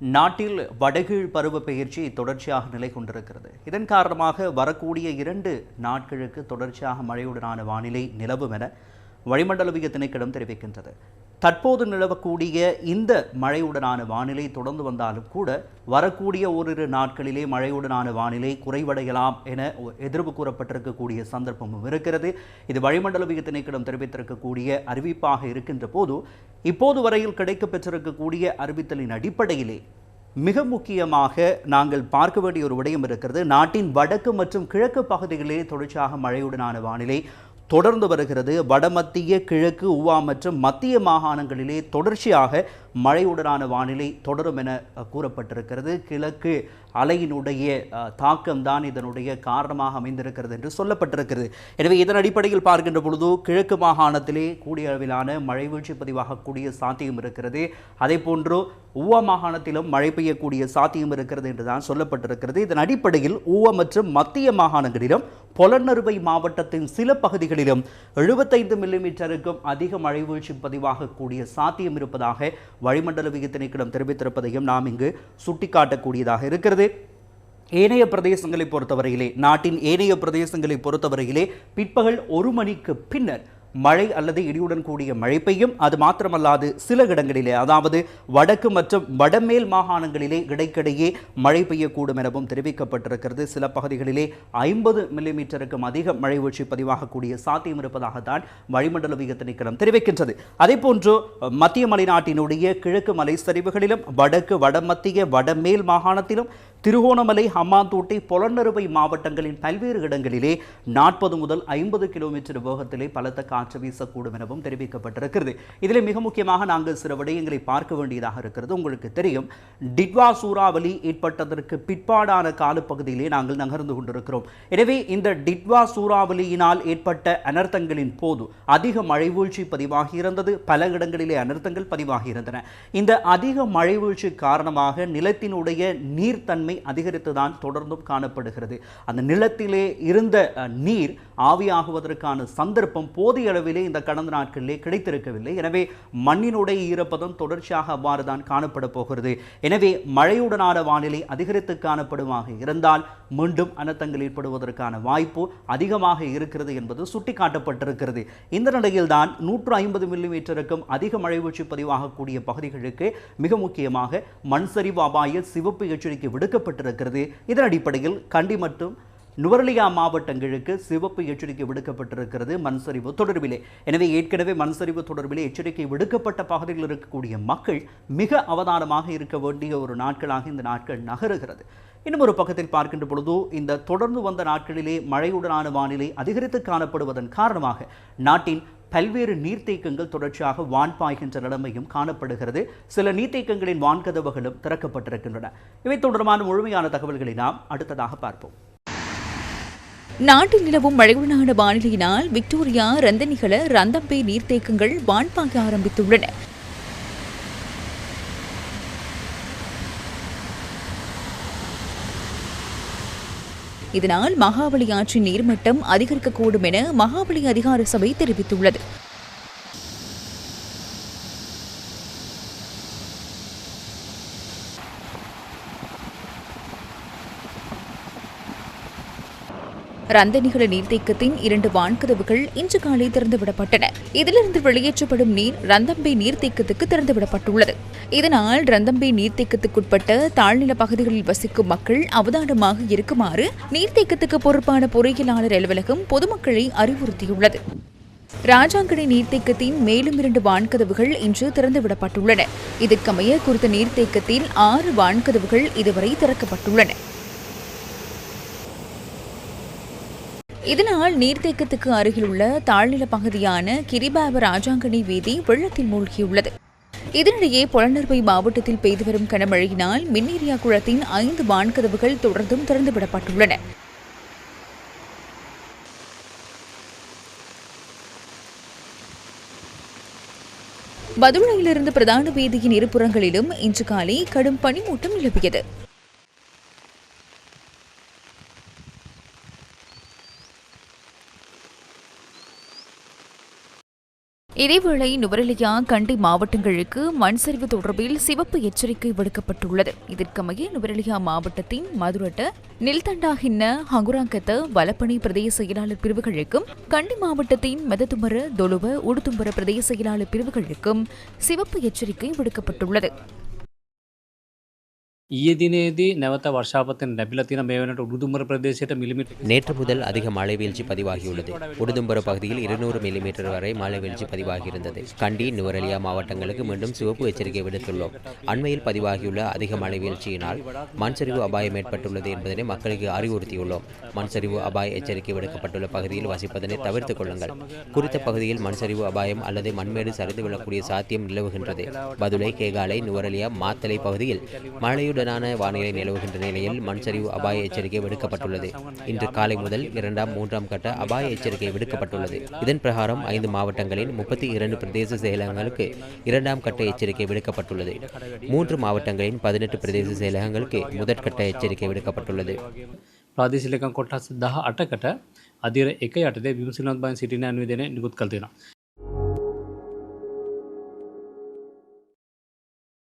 நாட்டில் வடகீழ் பருவ பெயர்ச்சி தொடர்ச்சியாக நிலை கொண்டிருக்கிறது. இதன் காரணமாக வரக்கூடிய இரண்டு நாட்களுக்கு தொடர்ச்சியாக மழையுடனான வானிலை நிலவும் என வளிமண்டலவிய திணைக்களம் தெரிவிக்கின்றது. தற்போது நிலவக்கூடிய இந்த மழையுடனான வானிலை தொடர்ந்து வந்தாலும் கூட வரக்கூடிய ஓரிரு நாட்களிலே மழையுடனான வானிலை குறைவடையலாம் என எதிர்ப்பு கூறப்பட்டிருக்கக்கூடிய சந்தர்ப்பமும் இருக்கிறது. இது வளிமண்டலவிய திணைக்கிடம் தெரிவித்திருக்கக்கூடிய அறிவிப்பாக இருக்கின்ற போது இப்போது வரையில் கிடைக்கப் பெற்றிருக்கக்கூடிய அறிவித்தலின் அடிப்படையிலே மிக முக்கியமாக நாங்கள் பார்க்க வேண்டிய ஒரு விடயம் இருக்கிறது. நாட்டின் வடக்கு மற்றும் கிழக்கு பகுதிகளிலே தொடர்ச்சியாக மழையுடனான வானிலை தொடர்ந்து வருகிறது. வடமத்திய கிழக்கு உவா மற்றும் மத்திய மாகாணங்களிலே தொடர்ச்சியாக மழையுடனான வானிலை தொடரும் என கூறப்பட்டிருக்கிறது. கிழக்கு அலையினுடைய தாக்கம்தான் இதனுடைய காரணமாக அமைந்திருக்கிறது என்று சொல்லப்பட்டிருக்கிறது. எனவே இதன் அடிப்படையில் பார்க்கின்ற பொழுது கிழக்கு மாகாணத்திலே கூடிய அளவிலான மழை வீழ்ச்சி பதிவாகக்கூடிய சாத்தியம் இருக்கிறது. அதே போன்று ஊவா மாகாணத்திலும் மழை பெய்யக்கூடிய சாத்தியம் இருக்கிறது என்றுதான் சொல்லப்பட்டிருக்கிறது. இதன் அடிப்படையில் ஊவா மற்றும் மத்திய மாகாணங்களிலும் பொலன்னறுவை மாவட்டத்தின் சில பகுதிகளிலும் எழுபத்தைந்து மில்லிமீட்டருக்கும் அதிக மழை வீழ்ச்சி பதிவாகக்கூடிய சாத்தியம் இருப்பதாக வளிமண்டலவிய திணைக்களம் தெரிவித்திருப்பதையும் நாம் இங்கு சுட்டிக்காட்டக்கூடியதாக இருக்கிறது. ஏனைய பிரதேசங்களை பொறுத்தவரையிலே நாட்டின் ஏனைய பிரதேசங்களை பொறுத்தவரையிலே பிற்பகல் ஒரு மணிக்கு பின்னர் மழை அல்லது இடியுடன் கூடிய மழை பெய்யும். அது மாத்திரமல்லாது சில இடங்களிலே அதாவது வடக்கு மற்றும் வடமேல் மாகாணங்களிலே இடைக்கிடையே மழை பெய்யக்கூடும் எனவும் தெரிவிக்கப்பட்டிருக்கிறது. சில பகுதிகளிலே ஐம்பது மில்லிமீட்டருக்கும் அதிக மழை வீழ்ச்சி பதிவாகக்கூடிய சாத்தியம் இருப்பதாகத்தான் வளிமண்டலவிய திணைக்களம் தெரிவிக்கின்றது. அதே போன்று மத்திய மலைநாட்டினுடைய கிழக்கு மலை சரிவுகளிலும் வடக்கு வடமத்திய வடமேல் மாகாணத்திலும் திருகோணமலை ஹம்மாந்தோட்டை பொலன்னறுவை மாவட்டங்களின் பல்வேறு இடங்களிலே நாற்பது முதல் ஐம்பது கிலோமீட்டர் வேகத்திலே பலத்த காற்று வீசக்கூடும் எனவும் தெரிவிக்கப்பட்டிருக்கிறது. இதில் மிக முக்கியமாக நாங்கள் சில விடயங்களை பார்க்க வேண்டியதாக இருக்கிறது. உங்களுக்கு தெரியும் டிட்வா சூறாவளி ஏற்பட்டதற்கு பிற்பாடான காலப்பகுதியிலே நாங்கள் நகர்ந்து கொண்டிருக்கிறோம். எனவே இந்த டிட்வா சூறாவளியினால் ஏற்பட்ட அனர்த்தங்களின் போது அதிக மழைவீழ்ச்சி பதிவாகியிருந்தது பதிவாகி இருந்தது. பல இடங்களிலே அனர்த்தங்கள் பதிவாகி இருந்தன. இந்த அதிக மழைவீழ்ச்சி காரணமாக நிலத்தினுடைய நீர்த்தன்மை அதிகரித்துதான் தொடர்ந்தும் காணப்படுகிறது. அந்த நிலத்திலே இருந்த நீர் ஆவியாகுவதற்கான சந்தர்ப்பம் போதிய அளவிலே இந்த கடந்த நாட்களிலே கிடைத்திருக்கவில்லை. எனவே மண்ணினுடைய ஈரப்பதம் தொடர்ச்சியாக அவ்வாறு தான் காணப்பட போகிறது. எனவே மழையுடனான வானிலை அதிகரித்து காணப்படுமாக இருந்தால் மீண்டும் அனர்த்தங்கள் ஏற்படுவதற்கான வாய்ப்பு அதிகமாக இருக்கிறது என்பது சுட்டிக்காட்டப்பட்டிருக்கிறது. இந்த நிலையில்தான் நூற்று ஐம்பது மில்லிமீட்டருக்கும் அதிக மழை வீழ்ச்சி பதிவாகக்கூடிய பகுதிகளுக்கு மிக முக்கியமாக மண் சரிவு அபாய சிவப்பு எச்சரிக்கை விடுக்கப்பட்டிருக்கிறது. இதன் அடிப்படையில் கண்டி மற்றும் நுவரலியா மாவட்டங்களுக்கு சிவப்பு எச்சரிக்கை விடுக்கப்பட்டிருக்கிறது மண் சரிவு தொடர்பிலே. எனவே ஏற்கனவே மண் சரிவு தொடர்பிலே எச்சரிக்கை விடுக்கப்பட்ட பகுதிகளில் இருக்கக்கூடிய மக்கள் மிக அவதானமாக இருக்க வேண்டிய ஒரு நாட்களாக இந்த நாட்கள் நகருகிறது. இன்னும் ஒரு பக்கத்தில் பார்க்கின்ற பொழுது இந்த தொடர்ந்து வந்த நாட்களிலே மழையுடனான வானிலை அதிகரித்து காணப்படுவதன் காரணமாக நாட்டின் பல்வேறு நீர்த்தேக்கங்கள் தொடர்ச்சியாக வான் பாய்கின்ற நிலைமையும் காணப்படுகிறது. சில நீர்த்தேக்கங்களின் வான்கதவுகளும் திறக்கப்பட்டிருக்கின்றன. இவை தொடர்பான முழுமையான தகவல்களை நாம் அடுத்ததாக பார்ப்போம். நாட்டில் நிலவும் மழையுடனான வானிலையினால் விக்டோரியா ரந்தனிகள ரந்தம்பே நீர்த்தேக்கங்கள் வான்பாங்க ஆரம்பித்துள்ளன. இதனால் மகாபலி ஆற்றின் நீர்மட்டம் அதிகரிக்கக்கூடும் என மகாபலி அதிகார சபை தெரிவித்துள்ளது. ரந்தனிகள நீர்த்தேக்கத்தின் இரண்டு வான்கதவுகள் இன்று காலை திறந்துவிடப்பட்டன. இதிலிருந்து வெளியேற்றப்படும் நீர் ரந்தம்பை நீர்த்தேக்கத்துக்கு திறந்துவிடப்பட்டுள்ளது. இதனால் ரந்தம்பை நீர்த்தேக்கத்துக்குட்பட்ட தாழ்நில பகுதிகளில் வசிக்கும் மக்கள் அவதானமாக இருக்குமாறு நீர்த்தேக்கத்துக்கு பொறுப்பான பொறியியலாளர் அலுவலகம் பொதுமக்களை அறிவுறுத்தியுள்ளது. ராஜாங்கடை நீர்த்தேக்கத்தின் மேலும் இரண்டு வான்கதவுகள் இன்று திறந்துவிடப்பட்டுள்ளன. இதற்கமைய குறித்த நீர்த்தேக்கத்தில் ஆறு வான்கதவுகள் இதுவரை திறக்கப்பட்டுள்ளன. இதனால் நீர்த்தேக்கத்துக்கு அருகிலுள்ள தாழ்நில பகுதியான கிரிபாப ராஜாங்கனி வீதி வெள்ளத்தில் மூழ்கியுள்ளது. இதனிடையே புலனறுவை மாவட்டத்தில் பெய்து வரும் கனமழையினால் மின்னேரியா குளத்தின் ஐந்து வான்கதவுகள் தொடர்ந்தும் திறந்துவிடப்பட்டுள்ளன. பதுளையிலிருந்து பிரதான வீதியின் இருபுறங்களிலும் இன்று காலை கடும் பனிமூட்டம் நிலவியது. இதேவேளை நுவரெலியா கண்டி மாவட்டங்களுக்கு மண் சரிவு தொடர்பில் சிவப்பு எச்சரிக்கை விடுக்கப்பட்டுள்ளது. இதற்கமைய நுவரெலியா மாவட்டத்தின் மதுரட்ட நில்தண்டாகின்ன ஹங்குராங்கத்த வலப்பணி பிரதேச செயலாளர் பிரிவுகளுக்கும் கண்டி மாவட்டத்தின் மெததுமர தொலுவ உடுதும்பர பிரதேச செயலாளர் பிரிவுகளுக்கும் சிவப்பு எச்சரிக்கை விடுக்கப்பட்டுள்ளது. ඊයේ දිනේදී නැවත වර්ෂාපතෙන් ලැබිලා තියෙන මේ වෙනට උඩුදුම්බර ප්‍රදේශයට මිලිමිටර් நேற்று முதல் அதிக மழை வீழ்ச்சி பதிவாகியுள்ளது உடுதும்பர பகுதியில் இருநூறு மில்லிமீட்டர் வரை மழை வீழ்ச்சி பதிவாகியிருந்தது கண்டி நுவரெலியா மாவட்டங்களுக்கு மீண்டும் சிவப்பு எச்சரிக்கை விடுத்துள்ளோம் அண்மையில் பதிவாகியுள்ள அதிக மழை வீழ்ச்சியினால் மண் சரிவு அபாயம் ஏற்பட்டுள்ளது என்பதனை மக்களுக்கு அறிவுறுத்தியுள்ளோம் மண் சரிவு அபாய எச்சரிக்கை விடுக்கப்பட்டுள்ள பகுதியில் வசிப்பதனை தவிர்த்துக் கொள்ளுங்கள் குறித்த பகுதியில் மண் சரிவு அபாயம் அல்லது மண்மேடு சரிந்து விழக்கூடிய சாத்தியம் நிலவுகின்றது பதுளை கேகாலை நுவரெலியா மாத்தலை பகுதியில் மழையுடனான வானிலை நிலவுகின்ற நிலையில் மண் சரிவு அபாய எச்சரிக்கை விடுக்கப்பட்டுள்ளது இன்று காலை முதல் இரண்டாம் மூன்றாம் கட்ட அபாய எச்சரிக்கை விடுக்கப்பட்டுள்ளது இதன் பிரகாரம் ஐந்து மாவட்டங்களின் முப்பத்தி இரண்டு பிரதேச செயலகங்களுக்கு இரண்டாம் கட்ட எச்சரிக்கை விடுக்கப்பட்டுள்ளது மூன்று மாவட்டங்களின் பதினெட்டு பிரதேச செயலகங்களுக்கு முதற்கட்ட எச்சரிக்கை விடுக்கப்பட்டுள்ளது ප්‍රාදේශික කොටස් දහ අටකට අධිර එක යටතේ විමසිලත් බන් සිටින අන්විදන නිකුත් කළ තියෙනවා